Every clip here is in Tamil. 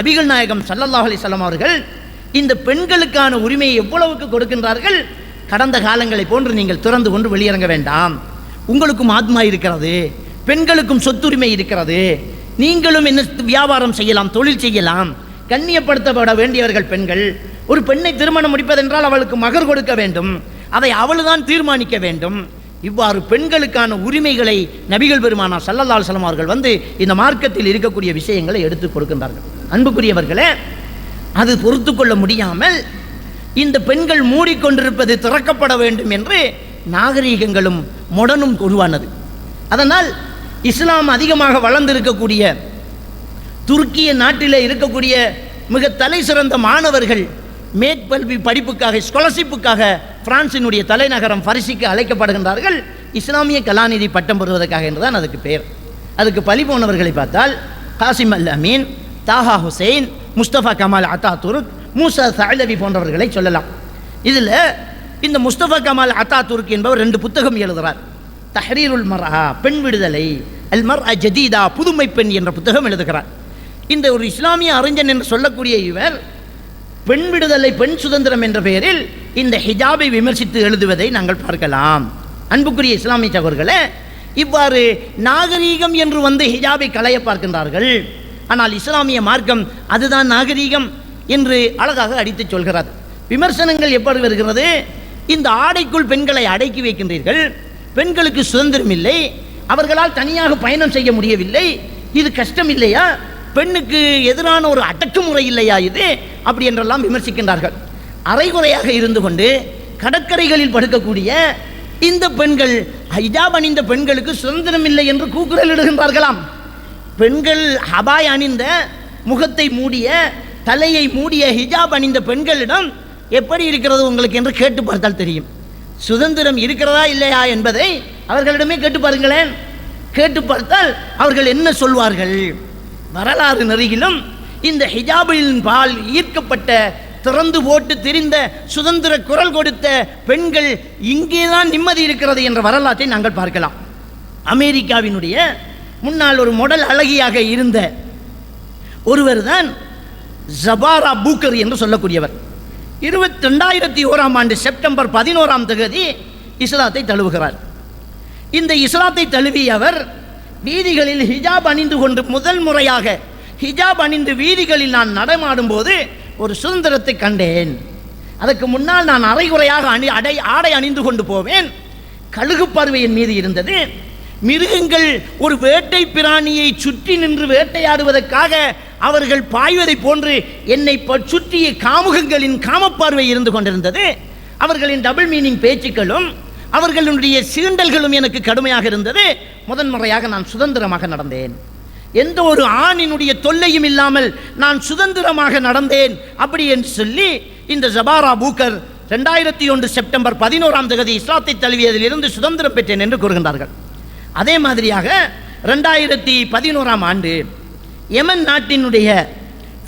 நபிகள் நாயகம் சல்லல்லாஹ் அலிசல்லாம் அவர்கள் இந்த பெண்களுக்கான உரிமையை எவ்வளவுக்கு கொடுக்கின்றார்கள்? கடந்த காலங்களை போன்று நீங்கள் திறந்து கொண்டு வெளியிறங்க வேண்டாம். உங்களுக்கும் ஆத்மா இருக்கிறது பெண்களுக்கும் சொத்துரிமை இருக்கிறது. நீங்களும் என்ன வியாபாரம் செய்யலாம் தொழில் செய்யலாம். கண்ணியப்படுத்தப்பட வேண்டியவர்கள் பெண்கள். ஒரு பெண்ணை திருமணம் முடிப்பதென்றால் அவளுக்கு மகர் கொடுக்க வேண்டும். அதை அவள்தான் தீர்மானிக்க வேண்டும். இவ்வாறு பெண்களுக்கான உரிமைகளை நபிகள் பெருமானா சல்லல்லால் அலைஹி அவர்கள் வந்து இந்த மார்க்கத்தில் இருக்கக்கூடிய விஷயங்களை எடுத்து கொடுக்கின்றார்கள். அன்புக்குரியவர்களே அது பொறுத்து கொள்ள முடியாமல் இந்த பெண்கள் மூடிக்கொண்டிருப்பது திறக்கப்பட வேண்டும் என்று நாகரீகங்களும் முடனும் உருவானது. அதனால் இஸ்லாம் அதிகமாக வளர்ந்திருக்கக்கூடிய துருக்கிய நாட்டில் இருக்கக்கூடிய மிக தலை சிறந்த மாணவர்கள் மேற்பல்வி படிப்புக்காக ஸ்காலர்ஷிப்புக்காக பிரான்சினுடைய தலைநகரம் பரிசிக்கு அழைக்கப்படுகின்றார்கள். இஸ்லாமிய கலாநிதி பட்டம் பெறுவதற்காக என்றுதான் அதுக்கு பேர் அதுக்கு பழி போனவர்களை பார்த்தால் Qasim al Amin Taha Hussein Mustafa Kemal Ataturk Musa சாலவி போன்றவர்களை சொல்லலாம். இதில் இந்த முஸ்தபா கமால் அத்தா துருக் என்பவர் ரெண்டு புத்தகம் எழுதுகிறார் தஹரீருல் மர்ஆ பெண் விடுதலை அல் மர் ஜதீதா புதுமை பெண் என்ற புத்தகம் எழுதுகிறார். இந்த ஒரு இஸ்லாமிய அறிஞன் என்று சொல்லக்கூடிய இவர் பெண் விடுதலை பெண் சுதந்திரம் என்ற பெயரில் இந்த ஹிஜாபை விமர்சித்து எழுதுவதை நாங்கள் பார்க்கலாம். அன்புக்குரிய இஸ்லாமிய சகோர்களே இவ்வாறு நாகரீகம் என்று வந்து ஹிஜாபை களைய பார்க்கின்றார்கள். ஆனால் இஸ்லாமிய மார்க்கம் அதுதான் நாகரீகம் என்று அழகாக அடித்து சொல்கிறார் விமர்சனங்கள் எப்படி வருகிறது? இந்த ஆடைக்குள் பெண்களை அடக்கி வைக்கின்றீர்கள். பெண்களுக்கு சுதந்திரம் இல்லை. அவர்களால் தனியாக பயணம் செய்ய முடியவில்லை. இது கஷ்டம் இல்லையா? பெண்ணுக்கு எதிரான ஒரு அடக்குமுறை இல்லையா இது? அப்படி என்றெல்லாம் விமர்சிக்கின்றார்கள். அரைகுறையாக இருந்து கொண்டு கடற்கரைகளில் படுக்கக்கூடிய இந்த பெண்கள் ஹிஜாப் அணிந்த பெண்களுக்கு சுதந்திரம் இல்லை என்று கூக்குரல் இடுகின்றார்களாம். பெண்கள் ஹபாய் அணிந்த முகத்தை மூடிய தலையை மூடிய ஹிஜாப் அணிந்த பெண்களிடம் எப்படி இருக்கிறது உங்களுக்கு என்று கேட்டு பார்த்தால் தெரியும். சுதந்திரம் இருக்கிறதா இல்லையா என்பதை அவர்களிடமே கேட்டு பாருங்களேன். கேட்டு பார்த்தால் அவர்கள் என்ன சொல்வார்கள்? வரலாறு நெறியிலும் இந்த ஹிஜாபின் பால் ஈர்க்கப்பட்ட திறந்து போட்டு திரிந்த சுதந்திர குரல் கொடுத்த பெண்கள் இங்கேதான் நிம்மதி இருக்கிறது என்ற வரலாற்றை நாங்கள் பார்க்கலாம். அமெரிக்காவினுடைய முன்னால் ஒரு மொடல் அழகியாக இருந்த ஒருவர் தான் ஜபாரா பூக்கர் என்று சொல்லக்கூடியவர். இருபத்தி ரெண்டாயிரத்தி ஓராம் ஆண்டு செப்டம்பர் பதினோராம் தேதி இஸ்லாத்தை தழுவுகிறார். இந்த இஸ்லாத்தை தழுவிய அவர் வீதிகளில் ஹிஜாப் அணிந்து கொண்டு முதல் முறையாக ஹிஜாப் அணிந்து வீதிகளில் நான் நடமாடும் போது ஒரு சுதந்திரத்தை கண்டேன். அதற்கு முன்னால் நான் அரைகுறையாக அணி அடை ஆடை அணிந்து கொண்டு போவேன். கழுகு பார்வையின் மீது இருந்தது. மிருகங்கள் ஒரு வேட்டை பிராணியை சுற்றி நின்று வேட்டையாடுவதற்காக அவர்கள் பாய்வதை போன்று என்னை ப- சுற்றிய காமுகங்களின் காமப்பார்வை இருந்து கொண்டிருந்தது. அவர்களின் டபுள் மீனிங் பேச்சுக்களும் அவர்களுடைய சீண்டல்களும் எனக்கு கடுமையாக இருந்தது. முதன்முறையாக நான் சுதந்திரமாக நடந்தேன். எந்த ஒரு ஆணினுடைய தொல்லையும் இல்லாமல் நான் சுதந்திரமாக நடந்தேன் அப்படி என்று சொல்லி இந்த ஜபாரா பூக்கர் ரெண்டாயிரத்தி ஒன்று செப்டம்பர் பதினோராம் தேதி இஸ்லாத்தை தழுவியதிலிருந்து சுதந்திரம் பெற்றேன் என்று கூறுகின்றார்கள். அதே மாதிரியாக ரெண்டாயிரத்தி பதினோராம் ஆண்டு யமன் நாட்டினுடைய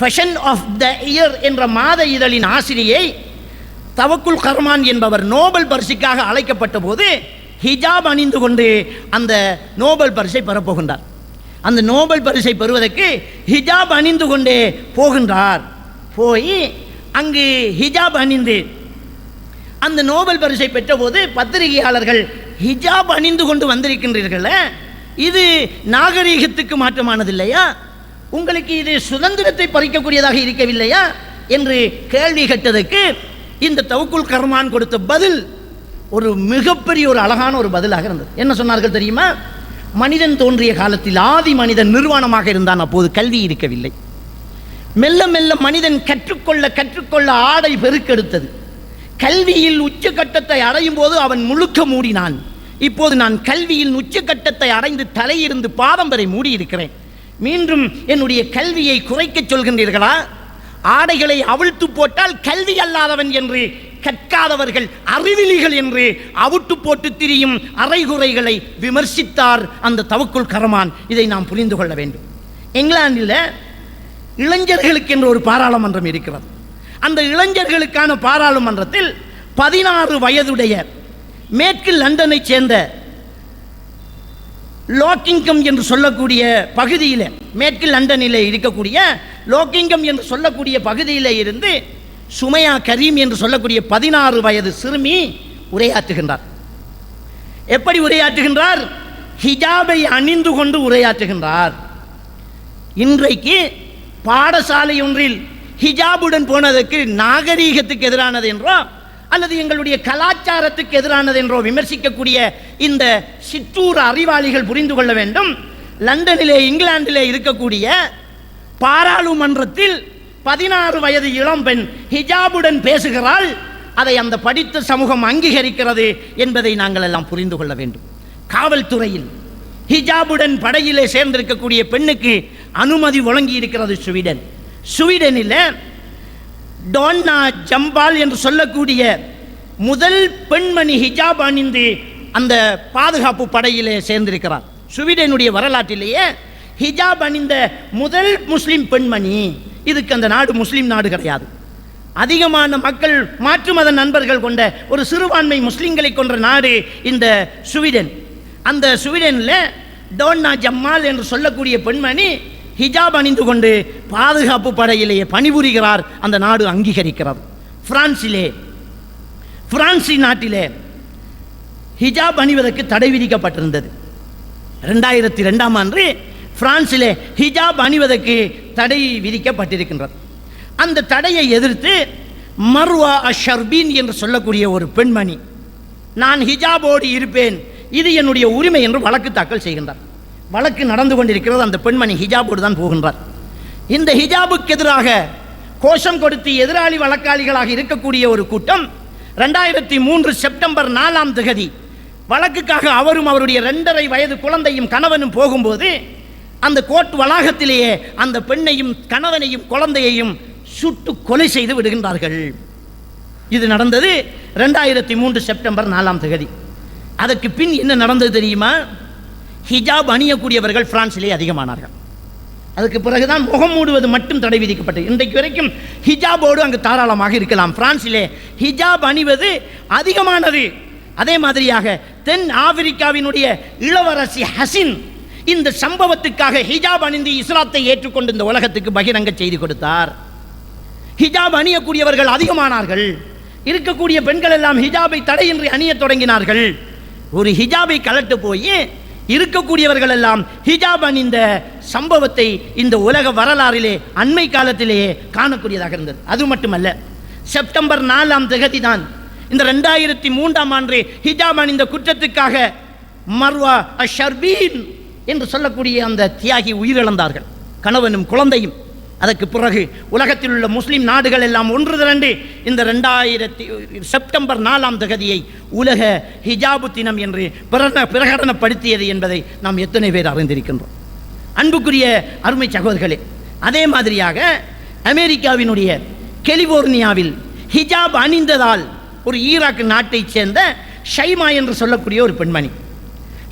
ஃபஷன் ஆஃப் த இயர் என்ற மாத இதழின் ஆசிரியை தவக்குல் கர்மான் என்பவர் நோபல் பரிசுக்காக அழைக்கப்பட்ட போது ஹிஜாப் அணிந்து கொண்டு அந்த நோபல் பரிசை பெறப்போகின்றார். அந்த நோபல் பரிசை பெறுவதற்கு ஹிஜாப் அணிந்து கொண்டே போகின்றார். போய் அங்கு ஹிஜாப் அணிந்து அந்த நோபல் பரிசை பெற்றபோது பத்திரிகையாளர்கள் ஹிஜாப் அணிந்து கொண்டு வந்திருக்கின்றீர்களே? இது நாகரீகத்துக்கு மாற்றமானது இல்லையா உங்களுக்கு இது சுதந்திரத்தை பறிக்கக்கூடியதாக இருக்கவில்லையா? என்று கேள்வி கேட்டதற்கு இந்த தவக்குல் கர்மான் கொடுத்த பதில் ஒரு மிகப்பெரிய ஒரு அழகான ஒரு பதிலாக இருந்தது. என்ன சொன்னார்கள் தெரியுமா? மனிதன் தோன்றிய காலத்தில் ஆதி மனிதன் நிர்வாணமாக இருந்தான். அப்போது கல்வி இருக்கவில்லை. மெல்ல மெல்ல மனிதன் கற்றுக்கொள்ள கற்றுக்கொள்ள ஆடை பெருக்கெடுத்தது. கல்வியில் உச்சக்கட்டத்தை அடையும் போது அவன் முழுக்க மூடினான். இப்போது நான் கல்வியில் உச்சக்கட்டத்தை அடைந்து தலையிருந்து பாதம் வரை மூடியிருக்கிறேன். மீண்டும் என்னுடைய கல்வியை குறைக்கச் சொல்கின்றீர்களா? ஆடைகளை அவிழ்த்து போட்டால் கல்வி அல்லாதவன் என்று கற்காதவர்கள் அறிவிலிகள் என்று அவுட்டு போட்டு திரியும் அரைகுறைகளை விமர்சித்தார் அந்த தவக்குள் கரமான். இதை நாம் புரிந்து கொள்ள வேண்டும். இங்கிலாந்தில் இளைஞர்களுக்கு என்று ஒரு பாராளுமன்றம் இருக்கிறது. அந்த இளைஞர்களுக்கான பாராளுமன்றத்தில் பதினாறு வயதுடைய மேற்கு லண்டனை சேர்ந்த லோக்கிங்கம் என்று சொல்லக்கூடிய பகுதியில் மேற்கு லண்டனில் இருக்கக்கூடிய லோக்கிங்கம் என்று சொல்லக்கூடிய பகுதியில் இருந்து சுமையா கரீம் என்று சொல்லக்கூடிய பதினாறு வயது சிறுமி உரையாற்றுகின்றார். எப்படி உரையாற்றுகின்றார்? ஹிஜாபை அணிந்து கொண்டு உரையாற்றுகின்றார். இன்றைக்கு பாடசாலை ஒன்றில் ஹிஜாபுடன் போனதற்கு நாகரீகத்துக்கு எதிரானது என்றோ அல்லது எங்களுடைய கலாச்சாரத்துக்கு எதிரானது என்றோ விமர்சிக்கக்கூடிய இந்த சிற்றூர் அறிவாளிகள் புரிந்து கொள்ள வேண்டும். லண்டனிலே இங்கிலாந்திலே இருக்கக்கூடிய பாராளுமன்றத்தில் பதினாறு வயது இளம்பெண் ஹிஜாபுடன் பேசுகிறாள். அதை அந்த படித்த சமூகம் அங்கீகரிக்கிறது என்பதை நாங்கள் எல்லாம் புரிந்து கொள்ள வேண்டும். காவல்துறையில் ஹிஜாபுடன் படையிலே சேர்ந்திருக்கக்கூடிய பெண்ணுக்கு அனுமதி வழங்கி இருக்கிறது ஸ்வீடன் ஸ்வீடனில் டோன்னா ஜம்பால் என்று சொல்லக்கூடிய முதல் பெண்மணி ஹிஜாப் அணிந்து அந்த பாதுகாப்பு படையிலே சேர்ந்திருக்கிறார். ஸ்வீடனுடைய வரலாற்றிலேயே ஹிஜாப் அணிந்த முதல் முஸ்லிம் பெண்மணி இதுக்கு அந்த நாடு முஸ்லீம் நாடு கிடையாது. அதிகமான மக்கள் மாற்று மத நண்பர்கள் கொண்ட ஒரு சிறுபான்மை முஸ்லீம்களை கொண்ட நாடு இந்த ஸ்வீடன் அந்த ஸ்வீடனில் டோன்னா ஜம்மால் என்று சொல்லக்கூடிய பெண்மணி ஹிஜாப் அணிந்து கொண்டு பாதுகாப்பு படையிலேயே பணிபுரிகிறார். அந்த நாடு அங்கீகரிக்கிறது. பிரான்சிலே பிரான்சி நாட்டிலே ஹிஜாப் அணிவதற்கு தடை விதிக்கப்பட்டிருந்தது. ரெண்டாயிரத்தி ரெண்டாம் ஆண்டு பிரான்சிலே ஹிஜாப் அணிவதற்கு தடை விதிக்கப்பட்டிருக்கின்றது. அந்த தடையை எதிர்த்து மர்வா அஷர்பீன் என்று சொல்லக்கூடிய ஒரு பெண்மணி நான் ஹிஜாபோடு இருப்பேன். இது என்னுடைய உரிமை என்று வழக்கு தாக்கல் செய்கின்றார். வழக்கு நடந்து கொண்டிருக்கிறது. அந்த பெண்மணி ஹிஜாபோடு தான் போகின்றார். இந்த ஹிஜாபுக்கு எதிராக கோஷம் கொடுத்து எதிராளி வழக்காளிகளாக இருக்கக்கூடிய ஒரு கூட்டம் ரெண்டாயிரத்தி மூன்று செப்டம்பர் நாலாம் திகதி வழக்குக்காக அவரும் அவருடைய ரெண்டரை வயது குழந்தையும் கணவனும் போகும்போது அந்த கோர்ட் வளாகத்திலேயே அந்த பெண்ணையும் கணவனையும் குழந்தையையும் சுட்டு கொலை செய்து விடுகின்றார்கள். இது நடந்தது ரெண்டாயிரத்தி மூன்று செப்டம்பர் நாலாம் தேதி. அதற்கு பின் என்ன நடந்தது தெரியுமா? ஹிஜாப் அணியக்கூடியவர்கள் பிரான்சிலே அதிகமானார்கள். அதுக்கு பிறகுதான் முகம் மூடுவது மட்டும் தடை விதிக்கப்பட்டது. இன்றைக்கு வரைக்கும் ஹிஜாபோடு அங்கு தாராளமாக இருக்கலாம். பிரான்சிலே ஹிஜாப் அணிவது அதிகமானது. அதே மாதிரியாக தென் ஆப்பிரிக்காவினுடைய இளவரசி ஹசின் இந்த சம்பவத்துக்காக ஹிஜாப் அணிந்து இஸ்லாத்தை ஏற்றுக்கொண்டு இந்த உலகத்துக்கு பகிரங்க செய்தி கொடுத்தார். ஹிஜாப் அணியக்கூடியவர்கள் அதிகமானார்கள். இருக்கக்கூடிய பெண்கள் எல்லாம் ஹிஜாபை தடையின்றி அணிய தொடங்கினார்கள். ஒரு ஹிஜாபை கலட்டு போய் இருக்கக்கூடியவர்கள் எல்லாம் ஹிஜாப் அணிந்த சம்பவத்தை இந்த உலக வரலாறிலே அண்மை காலத்திலேயே காணக்கூடியதாக இருந்தது. அது மட்டுமல்ல செப்டம்பர் நாலாம் திகதி தான் இந்த ரெண்டாயிரத்தி மூன்றாம் ஆண்டு ஹிஜாப் அணிந்த குற்றத்துக்காக மர்வா அஷர்பீன் என்று சொல்லக்கூடிய அந்த தியாகி உயிரிழந்தார்கள். கணவனும் குழந்தையும். அதற்கு பிறகு உலகத்தில் உள்ள முஸ்லீம் நாடுகள் எல்லாம் ஒன்று திரண்டு இந்த ரெண்டாயிரத்தி செப்டம்பர் நாலாம் தகதியை உலக ஹிஜாபு தினம் என்று பிரகடன பிரகடனப்படுத்தியது என்பதை நாம் எத்தனை பேர் அறிந்திருக்கின்றோம். அன்புக்குரிய அருமை சகோதரர்களே அதே மாதிரியாக அமெரிக்காவினுடைய கெலிபோர்னியாவில் ஹிஜாப் அணிந்ததால் ஒரு ஈராக் நாட்டைச் சேர்ந்த ஷைமா என்று சொல்லக்கூடிய ஒரு பெண்மணி.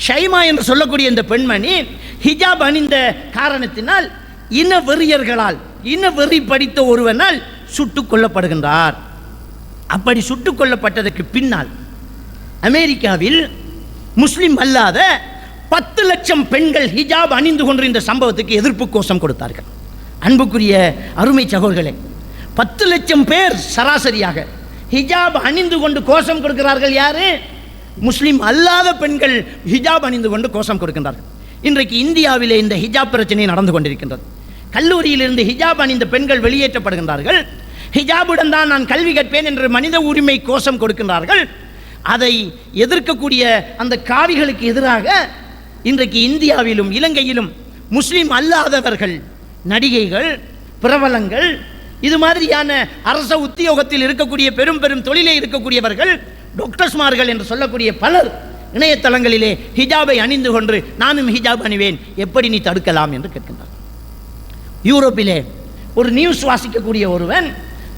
ஷைமா என்று சொல்லக்கூடிய இந்த பெண்மணி ஹிஜாப் அணிந்த காரணத்தினால் இன வெறியர்களால் இன வெறி படித்த ஒருவனால் சுட்டுக் கொல்லப்படுகின்றார். அப்படி சுட்டுக் கொல்லப்பட்டதற்கு பின்னால் அமெரிக்காவில் முஸ்லிம் அல்லாத பத்து லட்சம் பெண்கள் ஹிஜாப் அணிந்து கொண்டு இந்த சம்பவத்துக்கு எதிர்ப்பு கோஷம் கொடுத்தார்கள். அன்புக்குரிய அருமை சகோதர்களே பத்து லட்சம் பேர் சராசரியாக ஹிஜாப் அணிந்து கொண்டு கோஷம் கொடுக்கிறார்கள் யாரு? முஸ்லீம் அல்லாத பெண்கள் ஹிஜாப் அணிந்து கொண்டு கோஷம் கொடுக்கின்றார்கள். இன்றைக்கு இந்தியாவிலே இந்த ஹிஜாப் பிரச்சனை நடந்து கொண்டிருக்கின்றது. கல்லூரியிலிருந்து ஹிஜாப் அணிந்த பெண்கள் வெளியேற்றப்படுகின்றார்கள். ஹிஜாபுடன் தான் நான் கல்வி கற்பேன் என்று மனித உரிமை கோஷம் கொடுக்கின்றார்கள். அதை எதிர்க்கக்கூடிய அந்த காவிகளுக்கு எதிராக இன்றைக்கு இந்தியாவிலும் இலங்கையிலும் முஸ்லீம் அல்லாதவர்கள் நடிகைகள் பிரபலங்கள் இது மாதிரியான அரச உத்தியோகத்தில் இருக்கக்கூடிய பெரும் பெரும் தொழிலே இருக்கக்கூடியவர்கள் டாக்டர்ஸ்மார்கள் என்று சொல்லக்கூடிய பலர் இணையதளங்களிலே ஹிஜாபை அணிந்து கொண்டு நானும் ஹிஜாப் அணிவேன். எப்படி நீ தடுக்கலாம் என்று கேட்கின்றார். யூரோப்பிலே ஒரு நியூஸ் வாசிக்கக்கூடிய ஒருவன்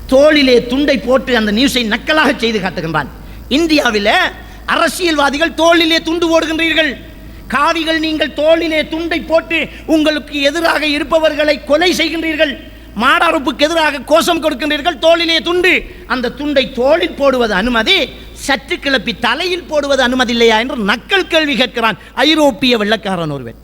தோளிலே துண்டை போட்டு அந்த நியூஸை நக்கலாக செய்து காட்டுகின்றான். இந்தியாவில் அரசியல்வாதிகள் தோளிலே துண்டு போடுகின்றீர்கள். காவிகள் நீங்கள் தோளிலே துண்டை போட்டு உங்களுக்கு எதிராக இருப்பவர்களை கொலை செய்கின்றீர்கள். மாடாறுப்புக்கு எதிராக கோஷம் கொடுக்கின்றீர்கள். தோளிலே துண்டு. அந்த துண்டை தோளில் போடுவது அனுமதி. சற்று கிளப்பி தலையில் போடுவது அனுமதி இல்லையா என்று நக்கல் கேள்வி கேட்கிறான் ஐரோப்பிய வெள்ளக்காரன் ஒருவன்.